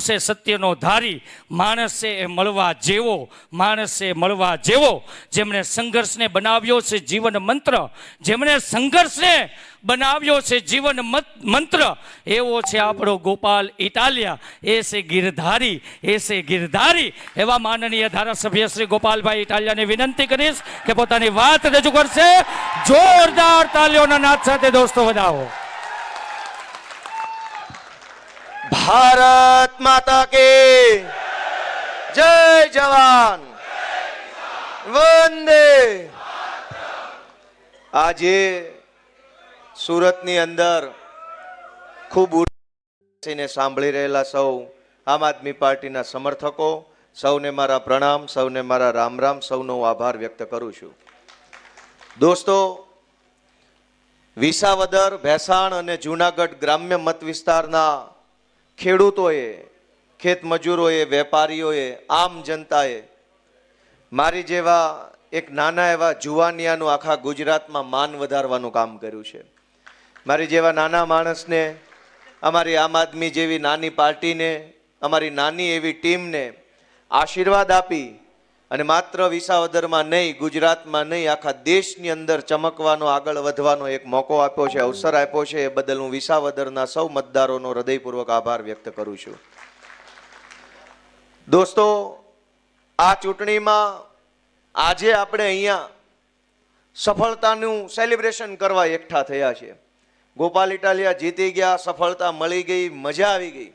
છે સત્યનો ધારી, માણસ એ મળવા જેવો, માણસ મળવા જેવો. જેમણે સંઘર્ષને બનાવ્યો છે જીવન મંત્ર, જેમણે સંઘર્ષને બનાવ્યો છે જીવન મંત્ર, એવો છે આપણો ગોપાલ ઇટાલિયા. એ છે ગિરધારી, એ છે ગિરધારી. એવા માનનીય ધારાસભ્ય શ્રી ગોપાલભાઈ ઇટાલિયાને વિનંતી કરીશ કે પોતાની વાત રજૂ કરશે. જોરદાર તાલીઓના નાદ સાથે દોસ્તો વધાવો. ભારત માતા કે જય જવાન. વંદે. આજે સુરતની અંદર ખૂબ ઉઠીને સાંભળી રહેલા સૌ આમ આદમી પાર્ટીના સમર્થકો, સૌને મારા પ્રણામ, સૌને મારા રામ રામ, સૌનો આભાર વ્યક્ત કરું છું. દોસ્તો, વિસાવદર, ભેસાણ અને જૂનાગઢ ગ્રામ્ય મત વિસ્તારના ખેડૂતોએ, ખેત મજૂરોએ, વેપારીઓએ, આમ જનતાએ, મારી જેવા એક નાના એવા જુવાનિયાનું આખા ગુજરાતમાં માન વધારવાનું કામ કર્યું છે. મારી જેવા નાના માણસને, અમારી આમ આદમી જેવી નાની પાર્ટીને, અમારી નાની એવી ટીમને આશીર્વાદ આપી અને માત્ર વિસાવદરમાં નહીં, ગુજરાતમાં નહીં, આખા દેશની અંદર ચમકવાનો, આગળ વધવાનો એક મોકો આપ્યો છે, અવસર આપ્યો છે. એ બદલ હું વિસાવદરના સૌ મતદારોનો હૃદયપૂર્વક આભાર વ્યક્ત કરું છું. દોસ્તો, આ ચૂંટણીમાં આજે આપણે અહીંયા સફળતાનું સેલિબ્રેશન કરવા એકઠા થયા છે. ગોપાલ ઇટાલિયા જીતી ગયા, સફળતા મળી ગઈ, મજા આવી ગઈ.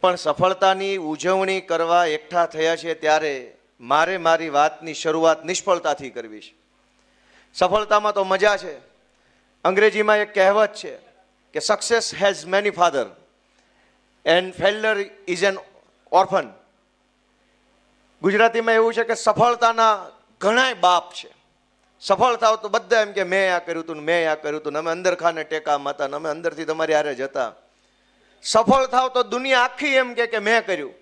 પણ સફળતાની ઉજવણી કરવા એકઠા થયા છે ત્યારે મારે મારી વાતની શરૂઆત નિષ્ફળતાથી કરવી છે. સફળતામાં તો મજા છે. અંગ્રેજીમાં એક કહેવત છે કે success has many father and failure is an orphan ગુજરાતીમાં એવું છે કે સફળતાના ઘણાય બાપ છે. સફળ થાવ તો બધા એમ કે મેં આ કર્યું હતું મેં આ કર્યું હતું અમે અંદર ખાને ટેકા માતા અમે અંદરથી તમારી હારે જતા. સફળ થાવ તો દુનિયા આખી એમ કે મેં કર્યું.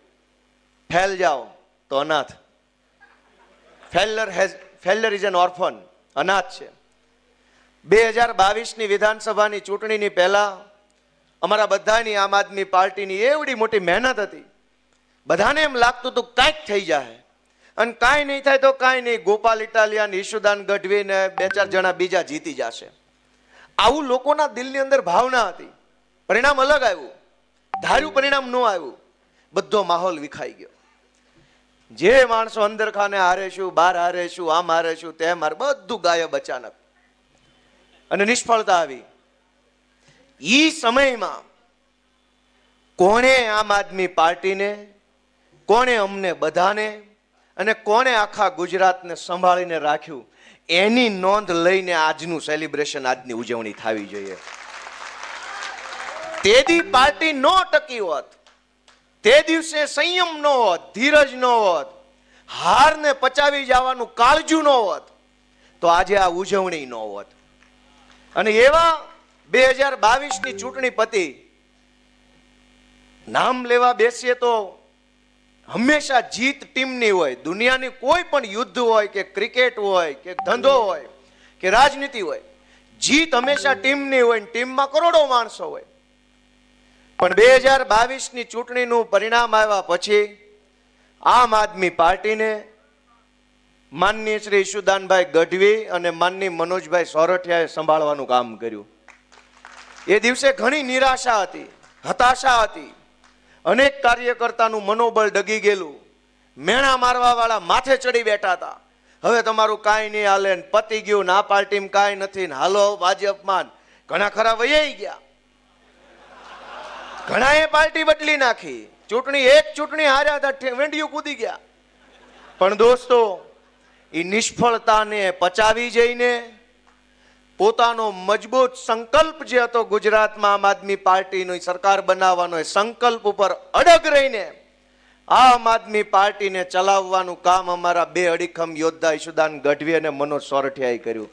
ફેલ જાઓ તો અનાથ. Failure has failure is an orphan, અનાથ છે. બે હજાર બાવીસની વિધાનસભાની ચૂંટણીની પહેલાં અમારા બધાની આમ આદમી પાર્ટીની એવડી મોટી મહેનત હતી. બધાને એમ લાગતું હતું કાંઈક થઈ જાય અને કાંઈ નહીં થાય તો કાંઈ નહીં. ગોપાલ ઇટાલિયા ને ઈશુદાન ગઢવી બે ચાર જણા બીજા જીતી જશે. આવું લોકોના દિલની અંદર ભાવના હતી. પરિણામ અલગ આવ્યું. ધાર્યું પરિણામ ન આવ્યું. બધો માહોલ વિખાઈ ગયો. જે માણસો અંદર ખાને હારે શું બહાર હારે શું આમ હારે શું તેમ હારે, બધું ગાયબ અચાનક. અને નિષ્ફળતા આવી. ઈ સમયમાં કોણે આમ આદમી પાર્ટીને, કોણે અમને બધાને, અને કોણે આખા ગુજરાતને સંભાળીને રાખ્યું, એની નોંધ લઈને આજનું સેલિબ્રેશન આજની ઉજવણી થવી જોઈએ. તેદી પાર્ટી નો ટકી હોત. તે દિવસે સંયમ નો હોત, ધીરજ નો હોત, હારને પચાવી જવાનું કાળજું નો હોત, તો આજે આ ઉજવણી નો હોત. અને એવા બે હજાર બાવીસની ચૂંટણી પતી નામ લેવા બેસીએ તો હંમેશા જીત ટીમની હોય, દુનિયાની કોઈ પણ યુદ્ધ હોય, કે ક્રિકેટ હોય, કે ધંધો હોય, કે રાજનીતિ હોય, જીત હંમેશા ટીમની હોય ટીમમાં કરોડો માણસો હોય. પણ બે હજાર બાવીસની ચૂંટણીનું પરિણામ આવ્યા પછી આમ આદમી પાર્ટીને માનનીય શ્રી ઈશુદાનભાઈ ગઢવી અને માનની મનોજભાઈ સોરઠિયાએ સંભાળવાનું કામ કર્યું. એ દિવસે ઘણી નિરાશા હતી, હતાશા હતી. અનેક કાર્યકર્તાનું મનોબળ ડગી ગયેલું. મેણા મારવાવાળા માથે ચડી બેઠા હતા. હવે તમારું કાંઈ નહીં હાલે પતી ગયું ના પાર્ટીમાં કાંઈ નથી ને હાલો ભાજપમાં ઘણા ખરા વૈયાઈ ગયા. ઘણાએ પાર્ટી બદલી નાખી. ચૂંટણી એક ચૂંટણી હાર્યા હતા વેંડિયું કૂદી ગયા. પણ દોસ્તો એ નિષ્ફળતાને પચાવી જઈને પોતાનો મજબૂત સંકલ્પ જે હતો ગુજરાતમાં આમ આદમી પાર્ટીનો સરકાર બનાવવાનો સંકલ્પ ઉપર અડગ રહીને આમ આદમી પાર્ટીને ચલાવવાનું કામ અમારા બે અડીખમ યોદ્ધા ઈશુદાન ગઢવી અને મનોજ સોરઠિયાએ કર્યું.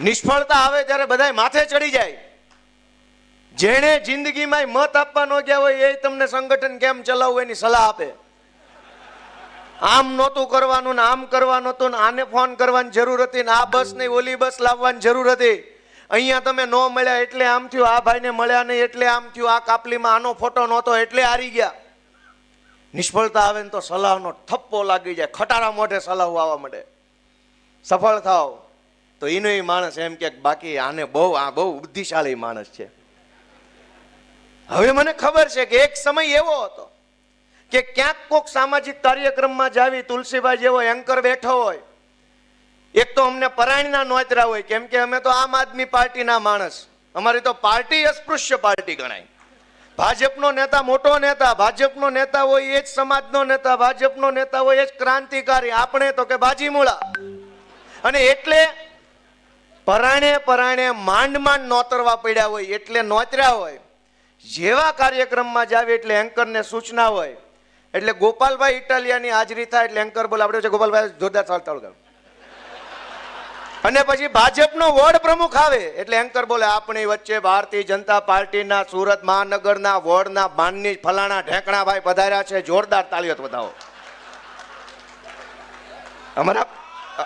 નિષ્ફળતા આવે ત્યારે બધાય માથે ચડી જાય. જેણે જિંદગીમાં મત આપવા ન ગયા હોય એ તમને સંગઠન કેમ ચલાવવું એની સલાહ આપે? આમ નહોતું કરવાનું ને આમ કરવાનું હતું ને આને ફોન કરવાની જરૂર હતી ને આ બસ નહીં ઓલી બસ લાવવાની જરૂર હતી. અહીંયા તમે ન મળ્યા એટલે આમ થયું, આ ભાઈને મળ્યા નહીં એટલે આમ થયું, આ કાપલીમાં આનો ફોટો નહોતો એટલે હારી ગયા. નિષ્ફળતા આવે ને તો સલાહનો થપ્પો લાગી જાય, ખટારા મોઢે સલાહ આવવા માંડે. સફળ થાવ તો એનો માણસ એમ કે બાકી આને બહુ, આ બહુ બુદ્ધિશાળી માણસ છે. હવે મને ખબર છે કે એક સમય એવો હતો કે ક્યાંક કોક સામાજિક કાર્યક્રમમાં જાવી તુલસીભાઈ જેવો એન્કર બેઠો હોય. એક તો અમને પરાયણના નોતરા હોય, કેમ કે અમે તો આમ આદમી પાર્ટીના માણસ. અમારી તો પાર્ટી અસ્પૃશ્ય પાર્ટી ગણાય. ભાજપનો નેતા મોટો નેતા, ભાજપનો નેતા હોય એ જ સમાજનો નેતા, ભાજપનો નેતા હોય એ જ ક્રાંતિકારી. આપણે તો કે બાજીમૂળા. અને એટલે પરાણે પરાણે માંડ માંડ નોતરવા પડ્યા હોય, એટલે નોતર્યા હોય. જેવા કાર્યક્રમમાં જાવે એટલે એન્કરને સૂચના હોય. એટલે ગોપાલભાઈ ઇટાલિયાની હાજરી થાય એટલે એન્કર બોલ આપણે ગોપાલભાઈ જોરદાર ચાલતા વળગાડ. અને પછી ભાજપનો વોર્ડ પ્રમુખ આવે એટલે એન્કર બોલે, આપણી વચ્ચે ભારતીય જનતા પાર્ટીના, સુરત મહાનગરના વોર્ડના માનની ફલાણા ઢેંકણાભાઈ પધાર્યા છે. જોરદાર તાળીઓ બતાવો અમારા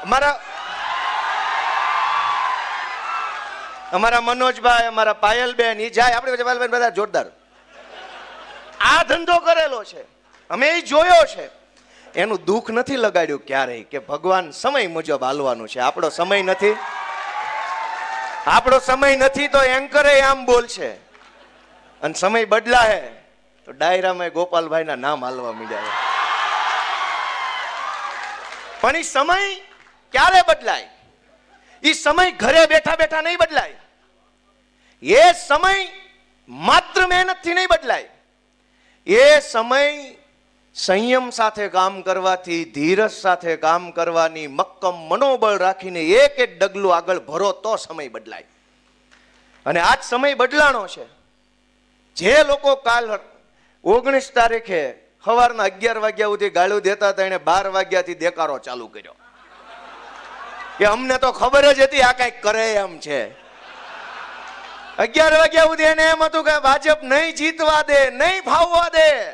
અમારા અમારા મનોજભાઈ, અમારા પાયલબેન એ જાય. આપણે પાયલબેન બધા જોરદાર. આ ધંધો કરેલો છે. અમે એ જોયો છે. એનું દુઃખ નથી લગાડ્યું ક્યારેય કે ભગવાન સમય મુજબ હાલવાનું છે. આપણો સમય નથી. આપણો સમય નથી તો એન્કરે આમ બોલશે. અને સમય બદલાય તો ડાયરામાં ગોપાલભાઈના નામ હાલવા માંડ્યા પણ એ સમય ક્યારે બદલાય? એ સમય ઘરે બેઠા બેઠા નહીં બદલાય. એ સમય માત્ર મહેનતથી નહીં બદલાય. એ સમય સંયમ સાથે કામ કરવાથી, ધીરજ સાથે કામ કરવાની, મક્કમ મનોબળ રાખીને એક એક ડગલું આગળ ભરો તો સમય બદલાય. અને આ જ સમય બદલાણો છે. જે લોકો કાલ ઓગણીસ તારીખે સવારના અગિયાર વાગ્યા સુધી ગાળું દેતા હતા, એને બાર વાગ્યાથી દેકારો ચાલુ કર્યો. કે અમને તો ખબર જ હતી આ કંઈક કરે એમ છે. અગિયાર વાગ્યા સુધી એને એમ હતું કે ભાજપ નહીં જીતવા દે, નહીં ફાવવા દે.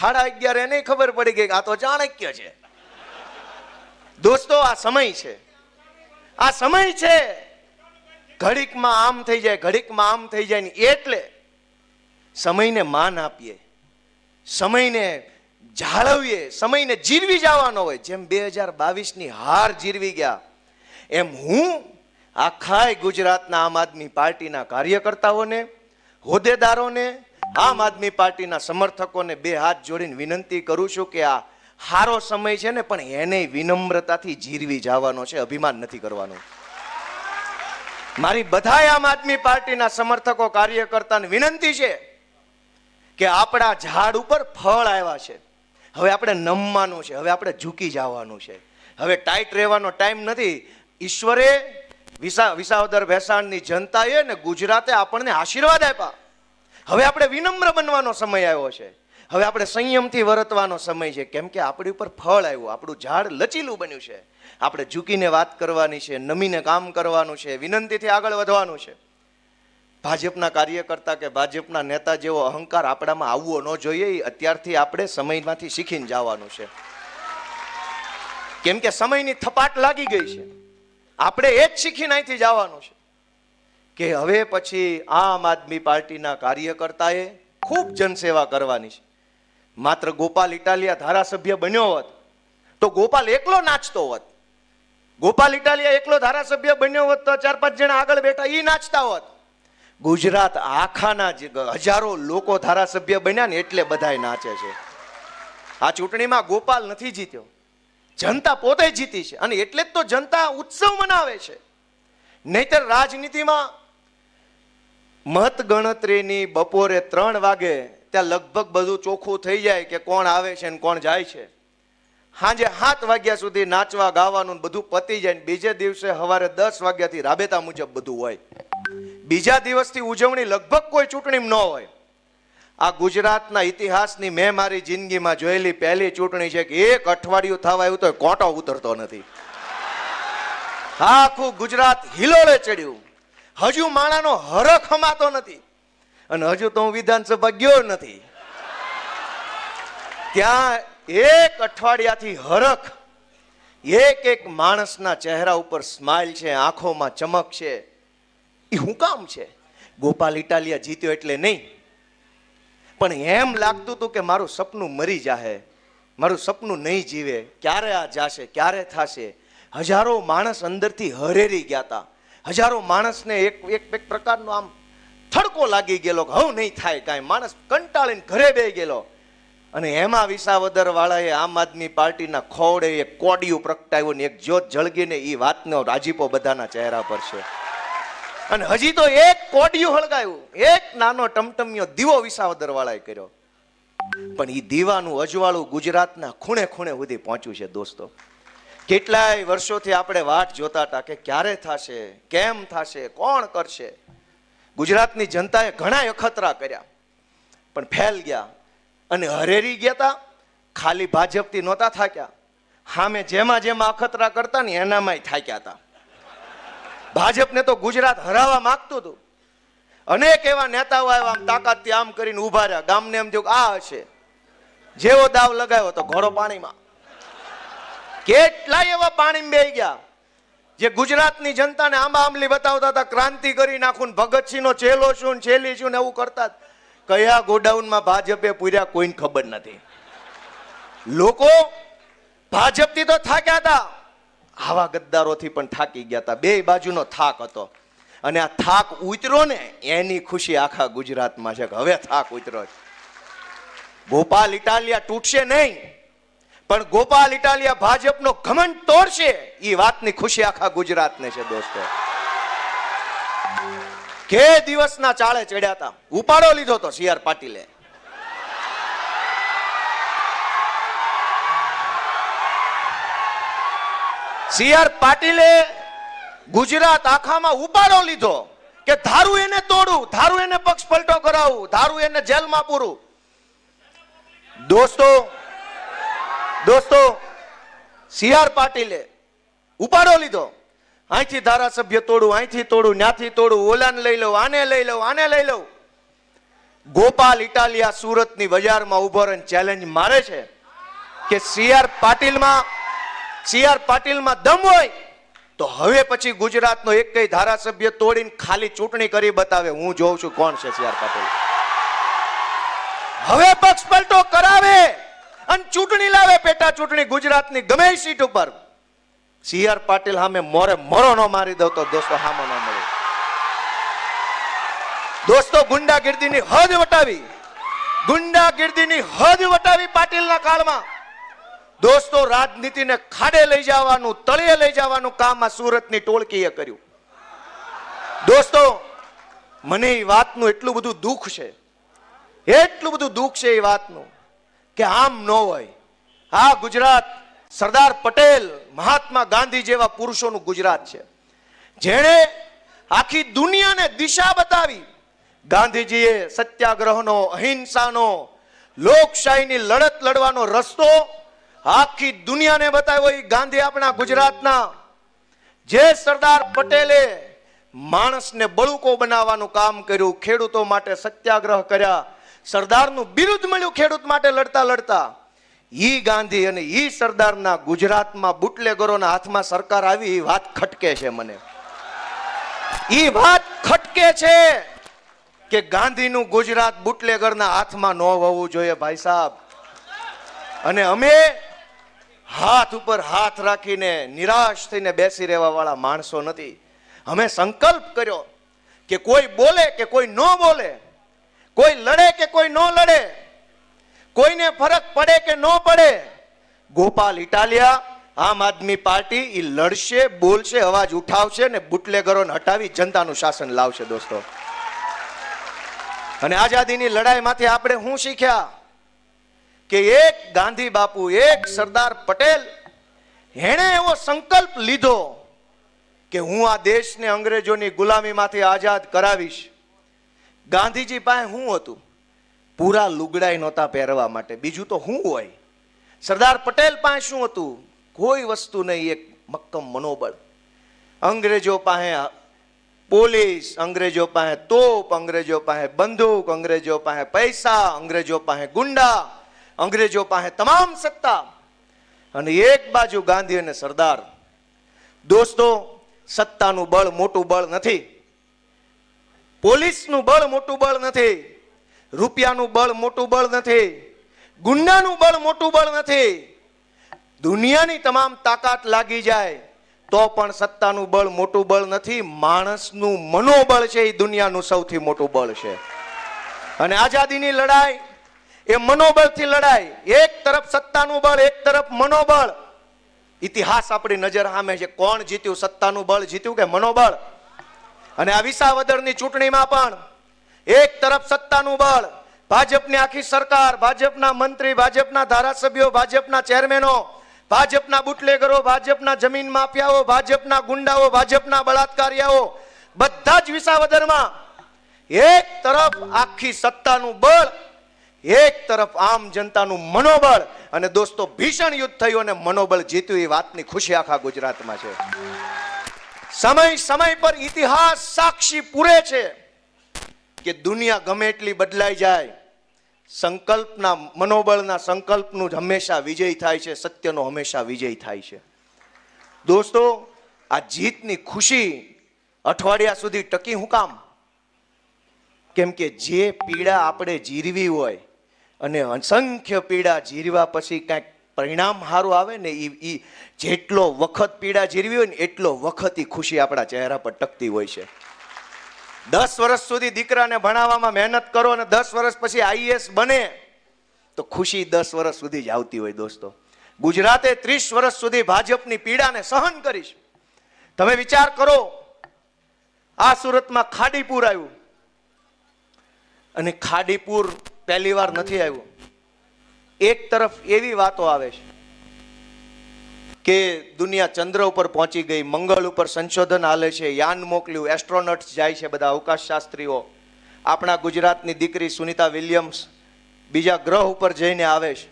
સાડા અગિયાર એને ખબર પડી ગઈ આ તો ચાણક્ય છે. દોસ્તો, આ સમય છે. આ સમય છે. ઘડીકમાં આમ થઈ જાય, ઘડીકમાં આમ થઈ જાય ને એટલે સમયને માન આપીએ. સમયને જાળવીએ, સમયને જીરવી જવાનો હોય. જેમ બે હજાર બાવીસની હાર જીરવી ગયા એમ હું આખાય ગુજરાતના આમ આદમી પાર્ટીના કાર્યકર્તાઓને, હોદ્દેદારોને, આમ આદમી પાર્ટીના સમર્થકોને બે હાથ જોડીને વિનંતી કરું છું કે આ હારો સમય છે ને, પણ એને વિનમ્રતાથી જીરવી જવાનો છે, અભિમાન નથી કરવાનું. મારી બધા આમ આદમી પાર્ટીના સમર્થકો, કાર્યકર્તાને વિનંતી છે કે આપણા ઝાડ ઉપર ફળ આવ્યા છે. હવે આપણે નમવાનું છે, હવે આપણે ઝૂકી જવાનું છે. હવે ટાઈટ રહેવાનો ટાઈમ નથી. ઈશ્વરે વિસા વિસાવદર ભેસાણની જનતાએ ને ગુજરાતે આપણને આશીર્વાદ આપ્યા. હવે આપણે વિનમ્ર બનવાનો સમય આવ્યો છે. હવે આપણે સંયમથી વર્તવાનો સમય છે. કેમ કે આપણી ઉપર ફળ આવ્યું, આપણું ઝાડ લચીલું બન્યું છે. આપણે ઝૂકીને વાત કરવાની છે, નમીને કામ કરવાનું છે, વિનંતીથી આગળ વધવાનું છે. ભાજપના કાર્યકર્તા કે ભાજપના નેતા જેવો અહંકાર આપણામાં આવવો ન જોઈએ અત્યારથી આપણે સમયમાંથી શીખીને જવાનું છે. કેમ કે સમયની થપાટ લાગી ગઈ છે. આપણે એ જ શીખીને અહીંથી જવાનું છે કે હવે પછી આમ આદમી પાર્ટીના કાર્યકર્તાએ ખૂબ જનસેવા કરવાની છે. માત્ર ગોપાલ ઇટાલિયા ધારાસભ્ય બન્યો હોત તો ગોપાલ એકલો નાચતો હોત. ગોપાલ ઇટાલિયા એકલો ધારાસભ્ય બન્યો હોત તો ચાર પાંચ જણા આગળ બેઠા એ નાચતા હોત. ગુજરાત આખાના હજારો લોકો ધારાસભ્ય બન્યા ને એટલે બધાય નાચે છે. આ ચૂંટણીમાં ગોપાલ નથી જીત્યો. જનતા પોતે જીતી છે. અને એટલે જ તો જનતા ઉત્સવ મનાવે છે. નહીતર રાજનીતિમાં મત ગણતરીની બપોરે ત્રણ વાગે ત્યાં લગભગ બધું ચોખ્ખું થઈ જાય કે કોણ આવે છે ને કોણ જાય છે. સાંજે સાત વાગ્યા સુધી નાચવા, ગાવાનું બધું પતી જાય બીજે દિવસે સવારે દસ વાગ્યાથી રાબેતા મુજબ બધું હોય. બીજા દિવસથી ઉજવણી લગભગ કોઈ ચૂંટણીમાં ન હોય. આ ગુજરાતના ઇતિહાસની મેં મારી જિંદગીમાં જોયેલી પહેલી ચૂંટણી છે કે એક અઠવાડિયું થવા આવ્યું તો કોટો ઉતરતો નથી. આખું ગુજરાત હિલોળે ચડ્યું. હજુ માણાનો હરખ હમાતો નથી. અને હજુ તો હું વિધાનસભા ગયો નથી. ત્યાં એક અઠવાડિયાથી હરખ, એક એક માણસના ચહેરા ઉપર સ્માઇલ છે, આંખોમાં ચમક છે. એ હું કામ છે? ગોપાલ ઇટાલિયા જીત્યો એટલે નહીં. પણ એમ લાગતું હતું કે મારું સપનું મરી જાહે. મારું સપનું નહીં જીવે. ક્યારે આ જાશે? ક્યારે થશે? હજારો માણસ અંદરથી હરેરી ગયા હતા હજારો માણસને એક એક એક પ્રકારનો આમ થડકો લાગી ગયેલો હવે નહીં થાય કાંઈ. માણસ કંટાળીને ઘરે બે ગયેલો. અને એમાં વિસાવદર વાળાએ આમ આદમી પાર્ટીના ખોડે એક કોડિયું પ્રગટાવ્યું ને એક જ્યોત જળગીને એ વાતનો રાજીપો બધાના ચહેરા પર છે. અને હજી તો એક કોડિયું હળગાયું. એક નાનો ટમટમિયો દીવો વિસાવદર વાળાએ કર્યો. પણ એ દીવાનું અજવાળું ગુજરાતના ખૂણે ખૂણે સુધી પહોંચ્યું છે દોસ્તો. કેટલાય વર્ષોથી આપણે વાટ જોતા હતા કે ક્યારે થશે, કેમ થશે, કોણ કરશે? ગુજરાતની જનતાએ ઘણા અખતરા કર્યા. પણ ફેલ ગયા. અને હરેરી ગયા હતા ખાલી ભાજપથી નહોતા થાક્યા. હામે જેમાં જેમાં અખતરા કરતા ને એનામાંય થાક્યા હતા. ભાજપને તો ગુજરાત હરાવવા માંગતું હતું. અનેક એવા નેતાઓ આવ્યા, આમ તાકાતથી આમ કરીને ઊભા રહ્યા. ગામને એમ થયું આ હશે. જેવો દાવ લગાવ્યો તો ઘોડો પાણીમાં. કેટલાય એવા પાણીમાં બે ગયા. જે ગુજરાતની જનતાને આંબા આંબલી બતાવતા હતા, ક્રાંતિ કરી નાખું ભગતસિંહનો ચેલો શું છેલી શું ને એવું કરતા કયા ગોડાઉનમાં ભાજપે પૂર્યા કોઈને ખબર નથી. લોકો ભાજપથી તો થાક્યા હતા. આવા ગદ્દારોથી પણ થાકી ગયા હતા. બે બાજુનો થાક હતો. અને આ થાક ઉતર્યો ને, એની ખુશી આખા ગુજરાતમાં છે હવે થાક ઉતર્યો છે. ગોપાલ ઇટાલિયા તૂટશે નહીં, પણ ગોપાલ ઇટાલિયા ભાજપનો ઘમંડ તોડશે એ વાતની ખુશી આખા ગુજરાતને છે દોસ્તો. કે દિવસના ચાળે ચડ્યા હતા? ઉપાડો લીધો તો સી આર પાટીલે. સી આર પાટીલે ગુજરાત આખામાં ઉપાડો લીધો કે ધારું એને તોડું, ધારું એને પક્ષ પલટો કરાવું, ધારું એને જેલમાં પૂરું. દોસ્તો દોસ્તો, સી આર પાટીલે ઉપાડો લીધો. અહીંથી ધારાસભ્ય તોડું, અહીંથી તોડું, ન્યાથી તોડું, ઓલાને લઈ લઉં, આને લઈ લઉં, આને લઈ લઉં. ગોપાલ ઇટાલિયા સુરતની બજારમાં ઊભો રહીને ચેલેન્જ મારે છે કે સી આર પાટીલમાં સી આર પાટીલમાં દમ હોય, તો હવે પછી ગુજરાતનો એક કઈ ધારાસભ્ય તોડીને ખાલી ચૂંટણી કરી બતાવે. હું જોઉં છું કોણ છે સી આર પાટીલ. હવે પક્ષ પલટો કરાવે અને ચૂંટણી લાવે પેટા ચૂંટણી ગુજરાતની ગમે સીટ ઉપર. સી આર પાટીલ સામે મોરે મોરો નો મારી દો તો દોસ્તો હામો ન મળે. દોસ્તો ગુંડાગીર્દીની હદ વટાવી, ગુંડાગીર્દીની હદ વટાવી પાટીલના કાળમાં. દોસ્તો, રાજનીતિને ખાડે લઈ જવાનું, તળિયે લઈ જવાનું કામ આ સુરતની ટોળકીએ કર્યું. દોસ્તો, મને એ વાતનું એટલું બધું દુઃખ છે, એટલું બધું દુઃખ છે એ વાતનું, કે આમ ન હોય. આ ગુજરાત, સરદાર પટેલ, મહાત્મા ગાંધી જેવા પુરુષોનું ગુજરાત છે. જેણે આખી દુનિયાને દિશા બતાવી. ગાંધીજીએ સત્યાગ્રહનો, અહિંસાનો, લોકશાહીની લડત લડવાનો રસ્તો આખી દુનિયાને બતાવ્યો એ ગાંધી આપણા ગુજરાતના. જે સરદાર પટેલે માણસને બળુકો બનાવવાનું કામ કર્યું, ખેડૂતો માટે સત્યાગ્રહ કર્યા, સરદારનું બિરુદ મળ્યું ખેડૂત માટે લડતા લડતા. ઈ ગાંધી અને ઈ સરદારના ગુજરાતમાં બુટલેગરોના હાથમાં સરકાર આવી એ વાત ખટકે છે મને. ઈ વાત ખટકે છે કે ગાંધીનું ગુજરાત બુટલેગરના હાથમાં ન હોવું જોઈએ ભાઈ સાહેબ. અને અમે હાથ ઉપર હાથ રાખીને નિરાશ થઈને બેસી રહેવા વાળા માણસો નથી. અમે સંકલ્પ કર્યો કે કોઈ બોલે કે કોઈ ન બોલે, કોઈ લડે કે કોઈ ન લડે, કોઈને ફરક પડે કે ન પડે, ગોપાલ ઇટાલિયા, આમ આદમી પાર્ટી એ લડશે, બોલશે, અવાજ ઉઠાવશે ને બુટલેગરોને હટાવી જનતાનું શાસન લાવશે દોસ્તો. અને આઝાદીની લડાઈમાંથી આપણે શું શીખ્યા? કે એક ગાંધી બાપુ, એક સરદાર પટેલ, એણે એવો સંકલ્પ લીધો કે હું આ દેશને અંગ્રેજોની ગુલામીમાંથી આઝાદ કરાવીશ. ગાંધીજી પાસે શું હતું? પૂરા લુગડાઈ નહોતા પહેરવા માટે. બીજું તો શું હોય. સરદાર પટેલ પાસે શું હતું? કોઈ વસ્તુ નહીં, એક મક્કમ મનોબળ. અંગ્રેજો પાસે પોલીસ, અંગ્રેજો પાસે તોપ, અંગ્રેજો પાસે બંદૂક, અંગ્રેજો પાસે પૈસા, અંગ્રેજો પાસે ગુંડા. અંગ્રેજો પાસે તમામ સત્તા અને એક બાજુ ગાંધી અને સરદાર. દોસ્તો, સત્તાનું બળ મોટું બળ નથી. પોલીસનું બળ મોટું બળ નથી. રૂપિયાનું બળ મોટું બળ નથી. ગુંડાનું બળ મોટું બળ નથી. દુનિયાની તમામ તાકાત લાગી જાય તો પણ સત્તાનું બળ મોટું બળ નથી. માણસનું મનોબળ છે એ દુનિયાનું સૌથી મોટું બળ છે. અને આઝાદીની લડાઈ એ મનોબળથી લડાઈ એક તરફ સત્તાનું બળ, એક તરફ મનોબળ. ઇતિહાસ આપણી નજર સામે છે. કોણ જીત્યું? સત્તાનું બળ જીત્યું કે મનોબળ? અને આ વિસાવદરની ચૂંટણીમાં પણ એક તરફ સત્તાનું બળ, ભાજપની આખી સરકાર, ભાજપના મંત્રી, ભાજપના ધારાસભ્યો, ભાજપના ચેરમેનો, ભાજપના બુટલેગરો, ભાજપના જમીન માફિયાઓ, ભાજપના ગુંડાઓ, ભાજપના બળાત્કારીઓ બધા જ વિસાવદરમાં એક તરફ આખી સત્તાનું બળ એક તરફ આમ જનતાનું મનોબળ અને દોસ્તો ભીષણ યુદ્ધ થયું અને મનોબળ જીત્યું એ વાતની ખુશી આખા ગુજરાતમાં છે. સમય સમય પર ઇતિહાસ સાક્ષી પૂરે છે કે દુનિયા ગમે એટલી બદલાઈ જાય, સંકલ્પના, મનોબળના સંકલ્પનું જ હંમેશા વિજય થાય છે, સત્યનો હંમેશા વિજય થાય છે. દોસ્તો, આ જીતની ખુશી અઠવાડિયા સુધી ટકી હું કામ? કેમ કે જે પીડા આપણે જીરવી હોય અને અસંખ્ય પીડા જીરવા પછી કાંઈક પરિણામ સારું આવે ને એ એ જેટલો વખત પીડા જીરવી હોય ને એટલો વખત એ ખુશી આપણા ચહેરા પર ટકતી હોય છે. દસ વર્ષ સુધી દીકરાને ભણાવવામાં મહેનત કરો અને દસ વર્ષ પછી આઈએસ બને તો ખુશી દસ વર્ષ સુધી જ આવતી હોય દોસ્તો. ગુજરાતે ત્રીસ વર્ષ સુધી ભાજપની પીડાને સહન કરીશ. તમે વિચાર કરો, આ સુરતમાં ખાડીપુર આવ્યું. અને ખાડીપુર પહેલી વાર નથી આવ્યું. એક તરફ એવી વાતો આવે છે કે દુનિયા ચંદ્ર ઉપર પહોંચી ગઈ, મંગળ ઉપર સંશોધન હાલે છે, યાન મોકલ્યું, એસ્ટ્રોનટ્સ જાય છે બધા અવકાશ શાસ્ત્રીઓ આપણા ગુજરાતની દીકરી સુનિતા વિલિયમ્સ બીજા ગ્રહ ઉપર જઈને આવે છે.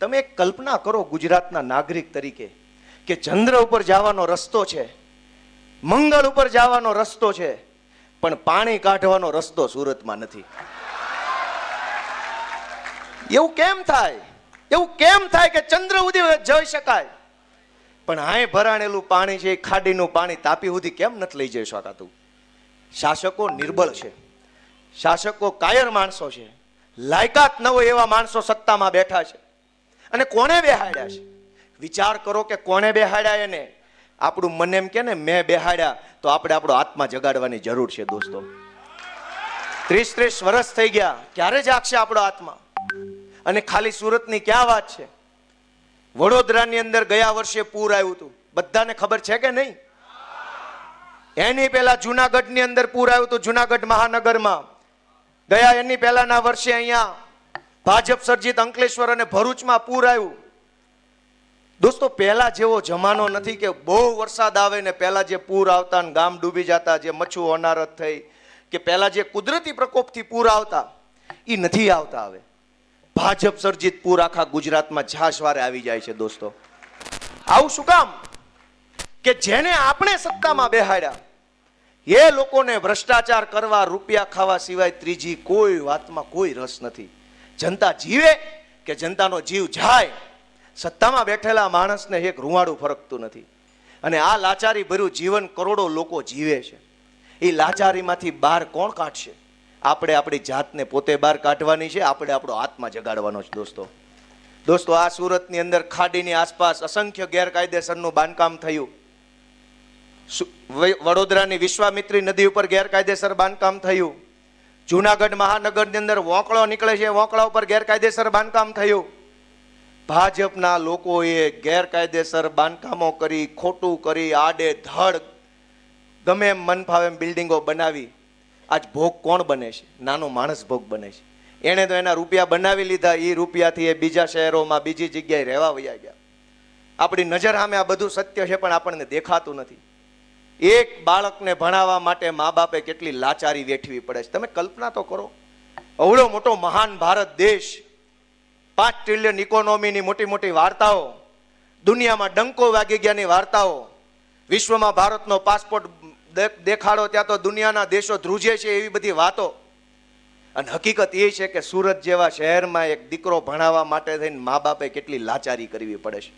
તમે એક કલ્પના કરો ગુજરાતના નાગરિક તરીકે કે ચંદ્ર ઉપર જવાનો રસ્તો છે, મંગળ ઉપર જવાનો રસ્તો છે, પણ પાણી કાઢવાનો રસ્તો સુરતમાં નથી. એવું કેમ થાય? એવું કેમ થાય કે ચંદ્ર સુધી જઈ શકાય? પણ આય ભરાણેલું પાણી છે ખાડીનું પાણી તાપી સુધી કેમ નથી લઈ જઈ શકાતું? શાસકો નિર્બળ છે. શાસકો કાયર માણસો છે. લાયકાત ન હોય એવા માણસો સત્તામાં બેઠા છે. અને કોણે બેહાડ્યા છે? વિચાર કરો કે કોણે બેહાડ્યા એને? આપણું મને એમ કે ને, મેં બેહાડ્યા, તો આપણે આપણો આત્મા જગાડવાની જરૂર છે, દોસ્તો. ત્રીસ ત્રીસ વર્ષ થઈ ગયા. ક્યારે જાગશે આપણો આત્મા? અને ખાલી સુરતની ક્યાં વાત છે? વડોદરાની અંદર ગયા વર્ષે પૂર આવ્યું હતું. બધાને ખબર છે કે નહીં? એની પહેલા જુનાગઢની અંદર પૂર આવ્યું હતું, જુનાગઢ મહાનગરમાં. ગયા એની પહેલાના વર્ષે અહીંયા ભાજપ સર્જિત અંકલેશ્વર અને ભરૂચમાં પૂર આવ્યું. દોસ્તો, પહેલા જેવો જમાનો નથી કે બહુ વરસાદ આવે ને પહેલા જે પૂર આવતા ને ગામ ડૂબી જતા, જે મચ્છુ અનારત થઈ, કે પહેલા જે કુદરતી પ્રકોપથી પૂર આવતા એ નથી આવતા હવે. ભાજપ સર્જિત પૂર આખા ગુજરાતમાં ઝાસવારે આવી જાય છે દોસ્તો. આવું શું કામ? કે જેને આપણે સત્તામાં બેહાડ્યા, એ લોકોને ભ્રષ્ટાચાર કરવા, રૂપિયા ખાવા સિવાય ત્રીજી કોઈ વાતમાં કોઈ રસ નથી. જનતા જીવે કે જનતાનો જીવ જાય? સત્તામાં બેઠેલા માણસને એક રૂવાડું ફરકતું નથી. અને આ લાચારી ભર્યું જીવન કરોડો લોકો જીવે છે. એ લાચારીમાંથી બહાર કોણ કાઢશે? આપણે આપણી જાતને પોતે બહાર કાઢવાની છે, આપણે આપણો આત્મા જગાડવાનો છે, દોસ્તો. દોસ્તો, આ સુરતની અંદર ખાડીની આસપાસ અસંખ્ય ગેરકાયદેસરનું બાંધકામ થયું. વડોદરાની વિશ્વામિત્રી નદી ઉપર ગેરકાયદેસર બાંધકામ થયું. જુનાગઢ મહાનગરની અંદર વોંકળો નીકળે છે, વોંકળા ઉપર ગેરકાયદેસર બાંધકામ થયું. ભાજપના લોકોએ ગેરકાયદેસર બાંધકામો કરી, ખોટું કરી આડે ધડ ગમે એમ મન ફાવે એમ બિલ્ડિંગો બનાવી. આજ ભોગ કોણ બને છે? નાનો માણસ ભોગ બને છે. એણે તો એના રૂપિયા બનાવી લીધા એ રૂપિયાથી એ બીજા શહેરોમાં બીજી જગ્યાએ રહેવા વયા ગયા. આપણી નજર સામે આ બધું સત્ય છે, પણ આપણને દેખાતું નથી. એક બાળકને ભણાવવા માટે મા બાપે કેટલી લાચારી વેઠવી પડે છે. તમે કલ્પના તો કરો. અવળો મોટો મહાન ભારત દેશ, પાંચ ટ્રિલિયન ઇકોનોમીની મોટી મોટી વાર્તાઓ, દુનિયામાં ડંકો વાગી ગયાની વાર્તાઓ, વિશ્વમાં ભારતનો પાસપોર્ટ દેખાડો, ત્યાં તો દુનિયાના દેશો ધ્રુજે છે એવી બધી વાતો. અને હકીકત એ છે કે સુરત જેવા શહેરમાં એક દીકરો ભણાવવા માટે થઈને મા બાપે કેટલી લાચારી કરવી પડે છે.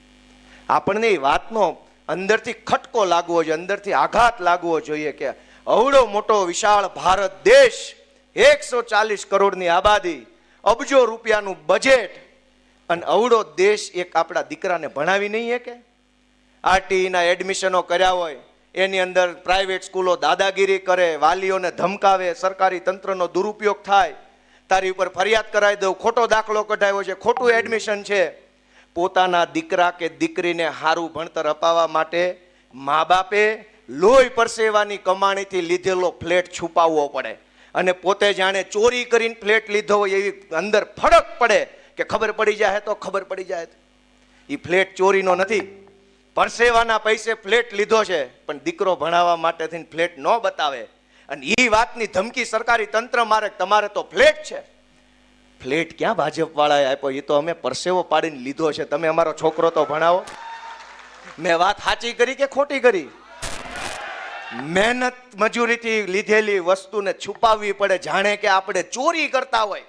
આપણને એ વાતનો અંદરથી ખટકો લાગવો જોઈએ, અંદરથી આઘાત લાગવો જોઈએ કે અવડો મોટો વિશાળ ભારત દેશ એકસો ચાલીસ કરોડની આબાદી, અબજો રૂપિયાનું બજેટ અને અવડો દેશ એક આપણા દીકરાને ભણાવી નહીં કે આરટીઈના એડમિશનો કર્યા હોય એની અંદર પ્રાઇવેટ સ્કૂલો દાદાગીરી કરે, વાલીઓને ધમકાવે, સરકારી તંત્રનો દુરુપયોગ થાય. તારી ઉપર ફરિયાદ કરાવી દઉં, ખોટો દાખલો કઢાવ્યો છે, ખોટું એડમિશન છે. પોતાના દીકરા કે દીકરીને સારું ભણતર અપાવવા માટે મા બાપે લોહી પરસેવાની કમાણીથી લીધેલો ફ્લેટ છુપાવવો પડે. અને પોતે જાણે ચોરી કરીને ફ્લેટ લીધો હોય એવી અંદર ફરક પડે કે ખબર પડી જાય તો ખબર પડી જાય એ ફ્લેટ ચોરીનો નથી. પરસેવાના પૈસે ફ્લેટ લીધો છે, પણ દીકરો ભણાવવા માટે થઈને ફ્લેટ ન બતાવે. અને એ વાતની ધમકી સરકારી તંત્ર મારે, તમારે તો ફ્લેટ છે. ફ્લેટ ક્યાં ભાજપવાળાએ આપ્યો? એ તો અમે પરસેવો પાડીને લીધો છે. તમે અમારો છોકરો તો ભણાવો. મેં વાત સાચી કરી કે ખોટી કરી? મહેનત મજૂરીથી લીધેલી વસ્તુને છુપાવવી પડે. જાણે કે આપણે ચોરી કરતા હોય.